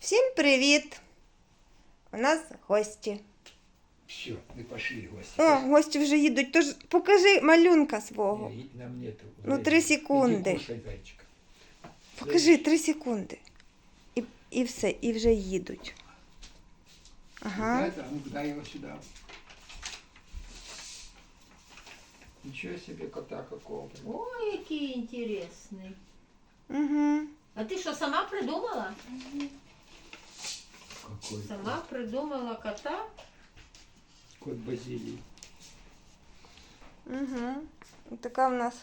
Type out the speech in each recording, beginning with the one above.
Всім привіт! У нас гості. Все, мы пошли, гости. О, гості вже їдуть. Тож покажи малюнка свого. Не, нам нету. Ну, три секунди. кушай, зайчик. Покажи три секунди. І, і все, і вже їдуть. Ага. Ребята, а ну дай его сюда. Ничего себе кота какого. Ой, який інтересний. Угу. А ти що, сама придумала? Какой Сама придумала кота? кот Базилий. Угу. Така в нас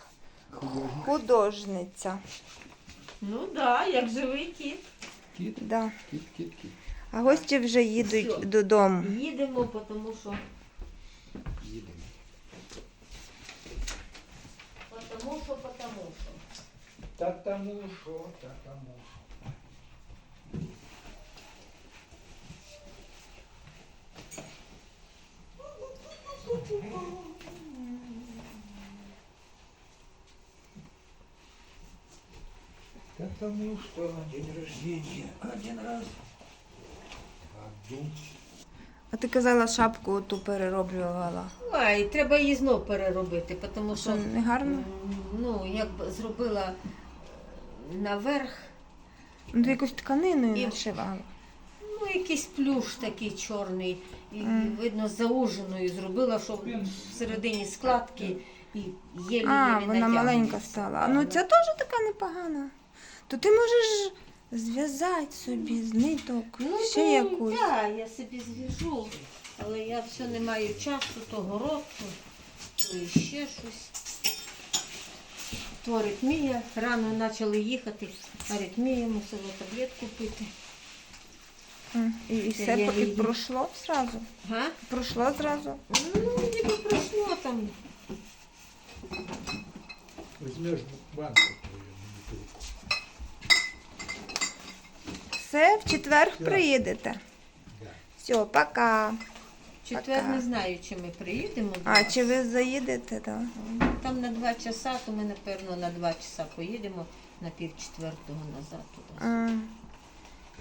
Художник. художниця. Ну так, да, як живий кіт. Кит, Да. кит, кит, кит. А гості вже їдуть Всьо. додому. Їдемо, тому що. Едем. Потому що, потому що. Та тому що, та тому що. Да тому что день рождения один раз в году. А ти казала, шапку оту перероблювала. Ой, треба її знов переробити, тому Що що не гарно? ну, як б зробила наверх, Ну, ти якусь тканиною І- нашивала. ну, якийсь плюш такий чорний, і видно зауженою зробила, щоб всередині складки і єлі А, вона маленька стала. Ну ця теж така непогана. То ти можеш зв'язати собі з ниток Ну, ще то, якусь. Так, я собі зв'яжу, але я все не маю часу, то город, то, то і ще щось. То аритмія, рано почали їхати, аритмія мусила таблетку пити. М, І, і все я про- і її- пройшло зразу. Га? Пройшло зразу. Ну, ніби пройшло там. Возьмешь банку твою. Все, в четвер Все. приїдете. Да. Все, пока. В Четвер Пока. не знаю, чи ми приїдемо. до А вас. чи ви заїдете? Да? Там на два часа, то ми, напевно, на два часа поїдемо на пів четвертого назад туди. А,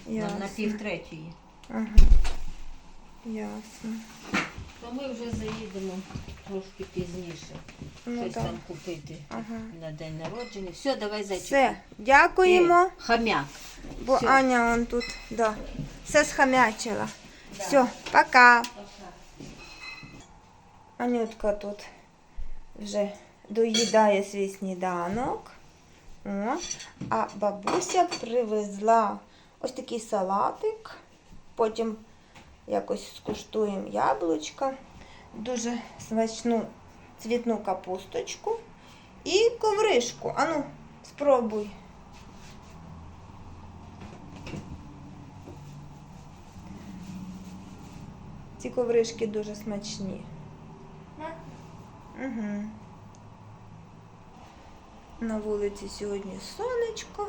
На, на ясно. пів третьої. Ага. Ясно. То ми вже заїдемо трошки пізніше. Ну, Щось так. там купити Ага. на день народження. Все, давай зайчик. Все, дякуємо. Хам'як. Бо Всьо. Аня он тут, да, все схамячила. Да. Все, пока. Анютка тут вже доїдає свій сніданок. О, а бабуся привезла ось такий салатик. Потім якось скуштуємо яблучка, дуже смачну цвітну капусточку і ковришку. Ану, спробуй. Ці ковришки дуже смачні. Угу. На вулиці сьогодні сонечко.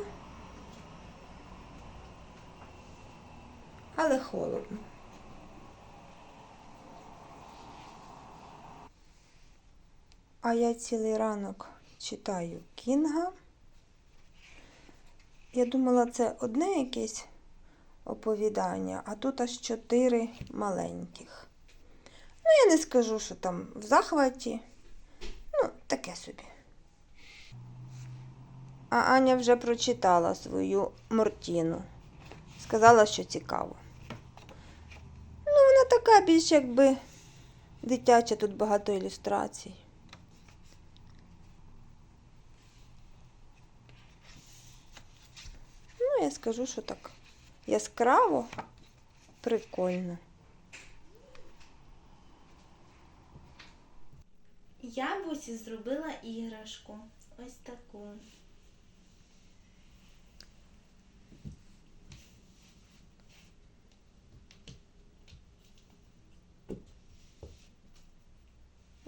Але холодно. А я цілий ранок читаю Кінга. Я думала, це одне якесь оповідання, а тут аж чотири маленьких. Ну, я не скажу, що там в захваті. Ну, таке собі. А Аня вже прочитала свою Мортіну. Сказала, що цікаво. Така більш якби дитяча, тут багато ілюстрацій. Ну, я скажу, що так яскраво, прикольно. Я бусі зробила іграшку. Ось таку.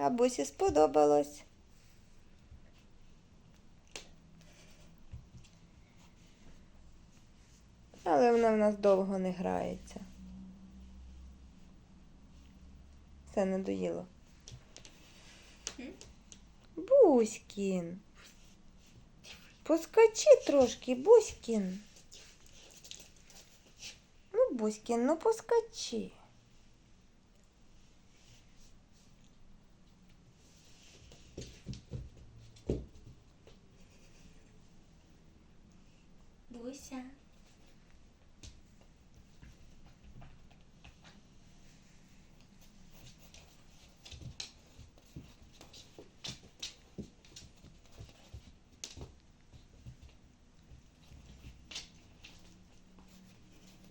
Бабусі сподобалось. Але вона в нас довго не грається. Все надоїло. Буськін. Поскочи трошки, Буськін. Буськін, ну поскочи. Буся.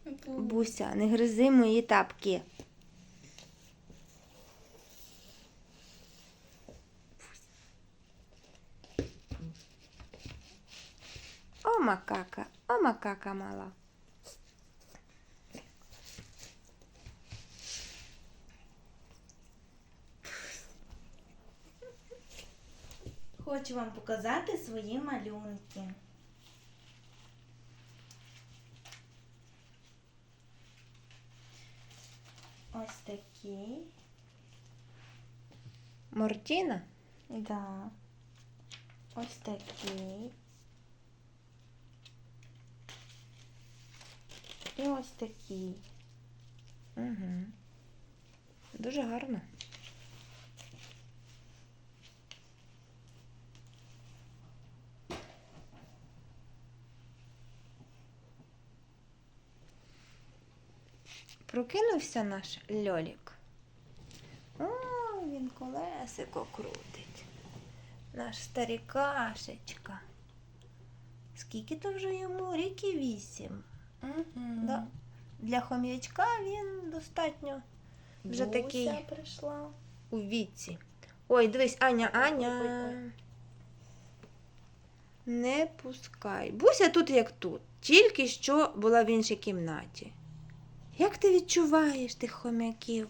Бу- Буся, не гризи мої тапки. О, макака, о, макака мала. Хочу вам показати свої малюнки. Ось такі. Мортіна? Да. Ось такі. І ось такі. Угу. Дуже гарно. Прокинувся наш льолік. О, він колесико крутить. Наш старікашечка. Скільки то вже йому? Ріки вісім. Угу. Да. Для хом'ячка він достатньо вже такий прийшла. у віці. Ой, дивись, Аня, Аня. Не пускай. Буся тут як тут. Тільки що була в іншій кімнаті. Як ти відчуваєш тих хом'яків?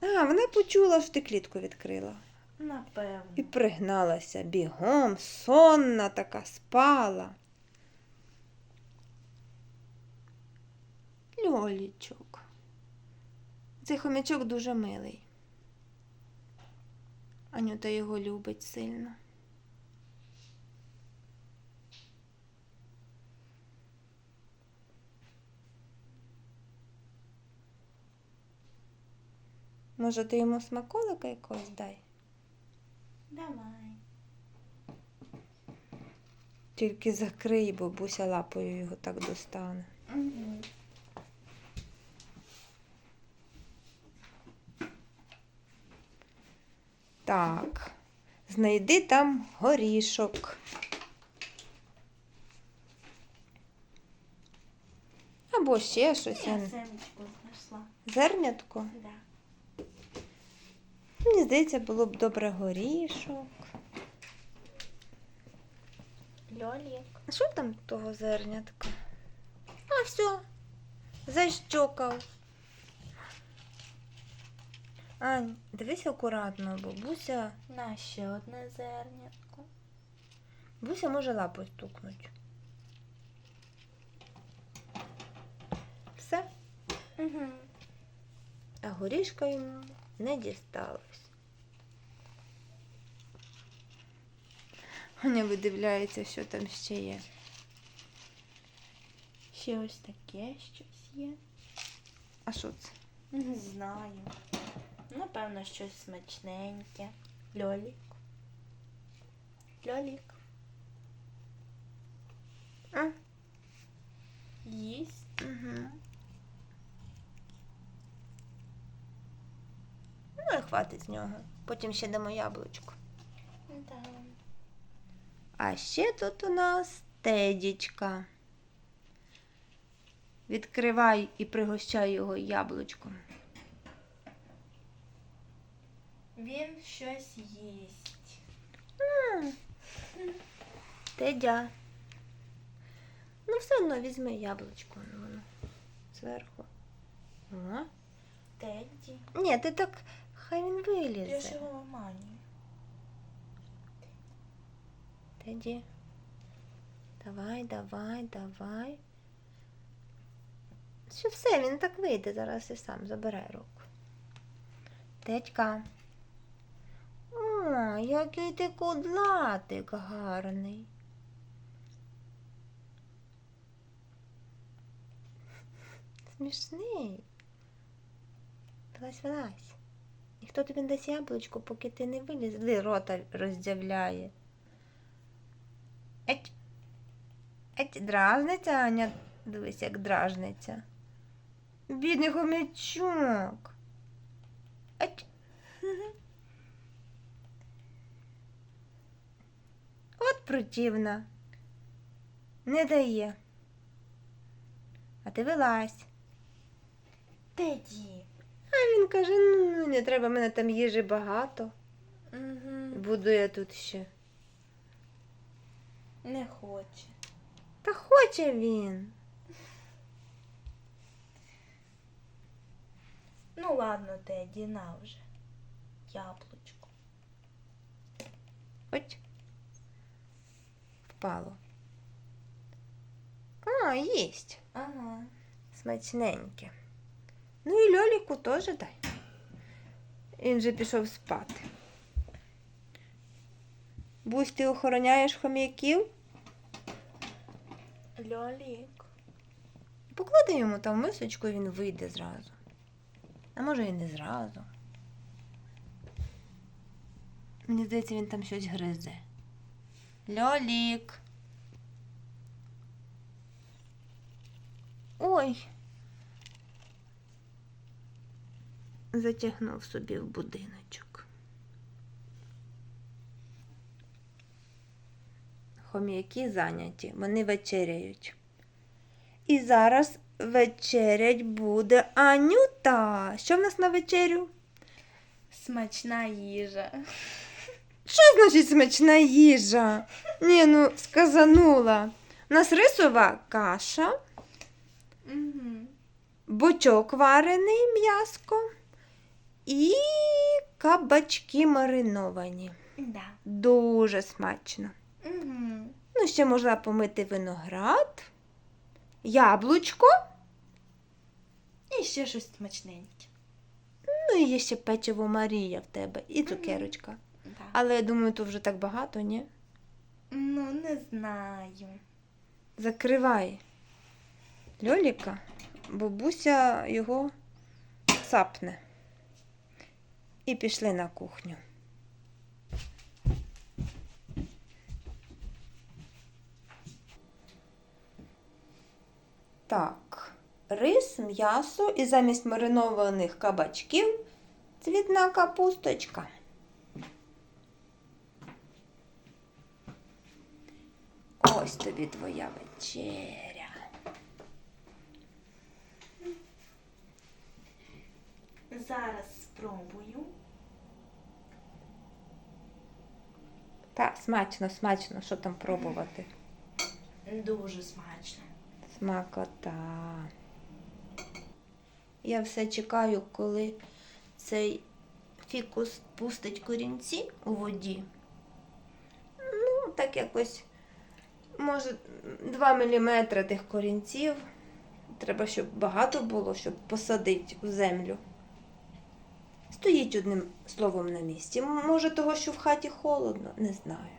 А, вона почула, що ти клітку відкрила. Напевно. І пригналася бігом, сонна така, спала. Льолічок. Цей хомячок дуже милий. Анюта його любить сильно. Може, ти йому смаколика якогось дай? Давай. Тільки закрий, бо буся лапою його так достане. Угу. Так, знайди там горішок. Або ще щось. я семечку знайшла. Зернятко. Да. Мені здається, було б добре горішок. Льолік. А що там того зернятка? А все, защокав. Ань, дивись акуратно, бо Буся, На ще одне зернятко. Буся може лапою стукнуть. Все, Угу. а горішка йому не дісталось. Аня видивляється, що там ще є. Ще ось таке щось є. А що це? Не знаю. Напевно, щось смачненьке. Льолік. Льолік. А? Їсть. Угу. Ну і хватить з нього. Потім ще дамо яблучко. Да. А ще тут у нас тедічка. Відкривай і пригощай його яблучком. Він щось їсть. М, Тедя. Ну, все одно візьми яблучко. Воно зверху. О. Тедді. Ні, ти так, хай він Я ж вилізе. його ламаню. Теді. Давай, давай, давай. Що все, він так вийде зараз і сам забере руку. Тедька. О, який ти кудлатик гарний. смішний. Вилазь, вилазь. Ніхто тобі не дасть яблучко, поки ти не виліз. Рота роздявляє. Еть. Еть, дражниця, Аня. Дивись, як дражниця. Бідний хомячок. Еть. От противна. Не дає. А ти вилазь. Теді. Він каже: ну не треба, в мене там їжі багато. Угу. Буду я тут ще. Не хоче. Та хоче він. Ну ладно, Теді, на вже. Яблучко. Ось. Впало. А, їсть. Ага. Смачненьке. Ну і Льоліку теж дай. Він же пішов спати. Бусь, ти охороняєш хом'яків? Льолік. Поклади йому там мисочку, і він вийде зразу. А може і не зразу. Мені здається, він там щось гризе. Льолік. Ой. Затягнув собі в будиночок. Хом'яки зайняті, вони вечеряють. І зараз вечерять буде Анюта. Що в нас на вечерю? Смачна їжа. Що значить смачна їжа? Ні, ну сказанула. У нас рисова каша, Угу. бочок варений м'яско і кабачки мариновані. Да. Дуже смачно. Угу. Ну, ще можна помити виноград, яблучко, І ще щось смачненьке. ну і є ще печиво Марія в тебе і цукерочка. Да. Але я думаю, то вже так багато, ні? Ну, не знаю. Закривай Льоліка, бабуся його цапне. І пішли на кухню. Так, рис, м'ясо і замість маринованих кабачків цвітна капусточка. Ось тобі твоя вечеря. Зараз спробую. Так, смачно, смачно, що там пробувати. Дуже смачно. Смакота. Я все чекаю, коли цей фікус пустить корінці у воді. Ну, так якось, може, 2 мм тих корінців. Треба, щоб багато було, щоб посадити в землю. Стоїть одним словом на місці. Може, того, що в хаті холодно, не знаю.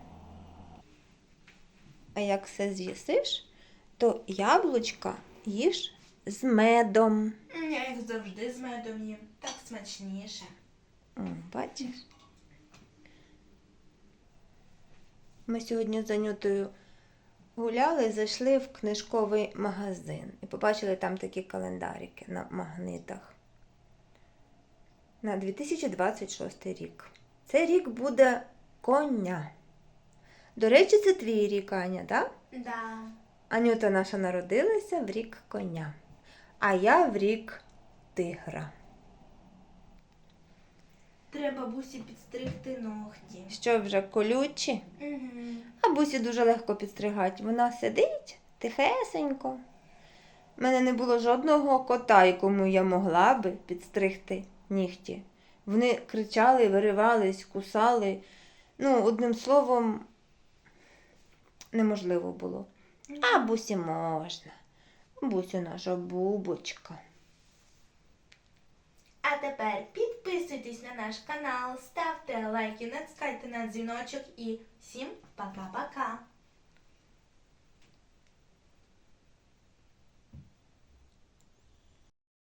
А як все з'їсиш, то яблучка їж з медом. Я їх завжди з медом їм. Так смачніше. О, бачиш? Ми сьогодні з Анютою гуляли, зайшли в книжковий магазин і побачили там такі календарики на магнитах. На 2026 рік. Цей рік буде коня. До речі, це твій рік, Аня, так? Да. Анюта наша народилася в рік коня, а я в рік тигра. Треба бусі підстригти ногті. Що вже колючі? Угу. А бусі дуже легко підстригати. Вона сидить тихесенько. У мене не було жодного кота, якому я могла би підстригти нігті. Вони кричали, виривались, кусали. Ну, одним словом, неможливо було. А бусі можна. Бусі наша бубочка. А тепер підписуйтесь на наш канал, ставте лайки, натискайте на дзвіночок і всім пока-пока.